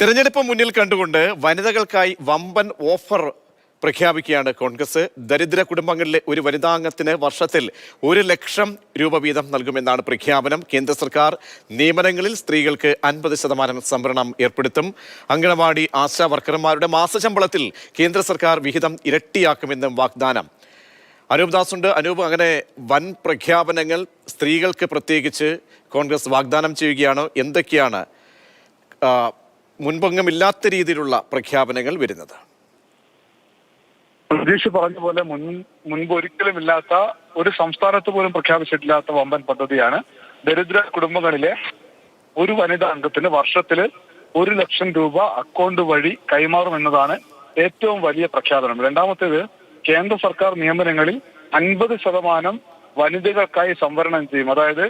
തെരഞ്ഞെടുപ്പ് മുന്നിൽ കണ്ടുകൊണ്ട് വനിതകൾക്കായി വമ്പൻ ഓഫർ പ്രഖ്യാപിക്കുകയാണ് കോൺഗ്രസ്. ദരിദ്ര കുടുംബങ്ങളിലെ ഒരു വനിതാംഗത്തിന് വർഷത്തിൽ ഒരു ലക്ഷം രൂപ വീതം നൽകുമെന്നാണ് പ്രഖ്യാപനം. കേന്ദ്ര സർക്കാർ നിയമനങ്ങളിൽ സ്ത്രീകൾക്ക് അൻപത് ശതമാനം സംവരണം ഏർപ്പെടുത്തും. അംഗനവാടി ആശാ വർക്കർമാരുടെ മാസശമ്പളത്തിൽ കേന്ദ്ര സർക്കാർ വിഹിതം ഇരട്ടിയാക്കുമെന്നും വാഗ്ദാനം. അനൂപ് ദാസുണ്ട് അനൂപ് അങ്ങനെ വൻ പ്രഖ്യാപനങ്ങൾ സ്ത്രീകൾക്ക് പ്രത്യേകിച്ച് കോൺഗ്രസ് വാഗ്ദാനം ചെയ്യുകയാണ്. എന്തൊക്കെയാണ് മുൻപൊങ്ങമില്ലാത്ത രീതിയിലുള്ള പ്രഖ്യാപനങ്ങൾ വരുന്നത്. പ്രതീക്ഷ പറഞ്ഞ പോലെ മുൻ മുൻപ് ഒരിക്കലും ഇല്ലാത്ത ഒരു സംസ്ഥാനത്ത് പോലും പ്രഖ്യാപിച്ചിട്ടില്ലാത്ത വമ്പൻ പദ്ധതിയാണ് ദരിദ്ര കുടുംബങ്ങളിലെ ഒരു വനിതാ അംഗത്തിന് വർഷത്തിൽ ഒരു ലക്ഷം രൂപ അക്കൗണ്ട് വഴി കൈമാറും എന്നതാണ് ഏറ്റവും വലിയ പ്രഖ്യാപനം. രണ്ടാമത്തേത് കേന്ദ്ര സർക്കാർ നിയമനങ്ങളിൽ അൻപത് ശതമാനം വനിതകൾക്കായി സംവരണം ചെയ്യും. അതായത്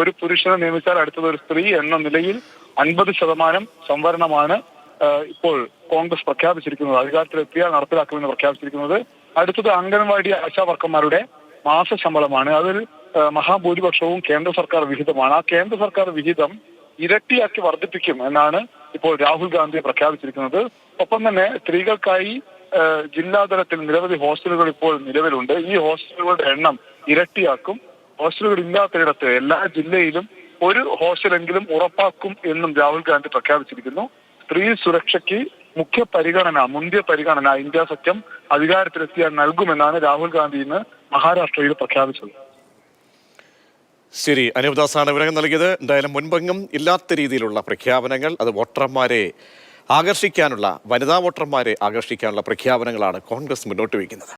ഒരു പുരുഷനെ നിയമിച്ചാൽ അടുത്തത് ഒരു സ്ത്രീ എന്ന നിലയിൽ അൻപത് ശതമാനം സംവരണമാണ് ഇപ്പോൾ കോൺഗ്രസ് പ്രഖ്യാപിച്ചിരിക്കുന്നത്. അധികാരത്തിലെത്തിയാൽ നടപ്പിലാക്കുമെന്ന് പ്രഖ്യാപിച്ചിരിക്കുന്നത്. അടുത്തത് അംഗൻവാടി ആശാ വർക്കർമാരുടെ മാസ ശമ്പളമാണ്. അതിൽ മഹാഭൂരിപക്ഷവും കേന്ദ്ര സർക്കാർ വിഹിതമാണ്. ആ കേന്ദ്ര സർക്കാർ വിഹിതം ഇരട്ടിയാക്കി വർദ്ധിപ്പിക്കും എന്നാണ് ഇപ്പോൾ രാഹുൽ ഗാന്ധി പ്രഖ്യാപിച്ചിരിക്കുന്നത്. ഒപ്പം തന്നെ സ്ത്രീകൾക്കായി ജില്ലാതലത്തിൽ നിരവധി ഹോസ്റ്റലുകൾ ഇപ്പോൾ നിലവിലുണ്ട്. ഈ ഹോസ്റ്റലുകളുടെ എണ്ണം ഇരട്ടിയാക്കും. ഹോസ്റ്റലുകൾ ഇല്ലാത്തയിടത്ത് എല്ലാ ജില്ലയിലും ഒരു ഹോസ്റ്റലെങ്കിലും ഉറപ്പാക്കും എന്നും രാഹുൽ ഗാന്ധി പ്രഖ്യാപിച്ചിരിക്കുന്നു. സ്ത്രീ സുരക്ഷയ്ക്ക് മുഖ്യ പരിഗണന മുന്തിയ പരിഗണന ഇന്ത്യ സഖ്യം അധികാരത്തിലെത്തിയാൽ നൽകുമെന്നാണ് രാഹുൽ ഗാന്ധി ഇന്ന് മഹാരാഷ്ട്രയിൽ പ്രഖ്യാപിച്ചത്. ശരി അനൂപ് ദാസാണ് വിവരങ്ങൾ നൽകിയത്. എന്തായാലും മുൻപെങ്ങും ഇല്ലാത്ത രീതിയിലുള്ള പ്രഖ്യാപനങ്ങൾ അത് വോട്ടർമാരെ ആകർഷിക്കാനുള്ള വനിതാ വോട്ടർമാരെ ആകർഷിക്കാനുള്ള പ്രഖ്യാപനങ്ങളാണ് കോൺഗ്രസ് മുന്നോട്ട് വയ്ക്കുന്നത്.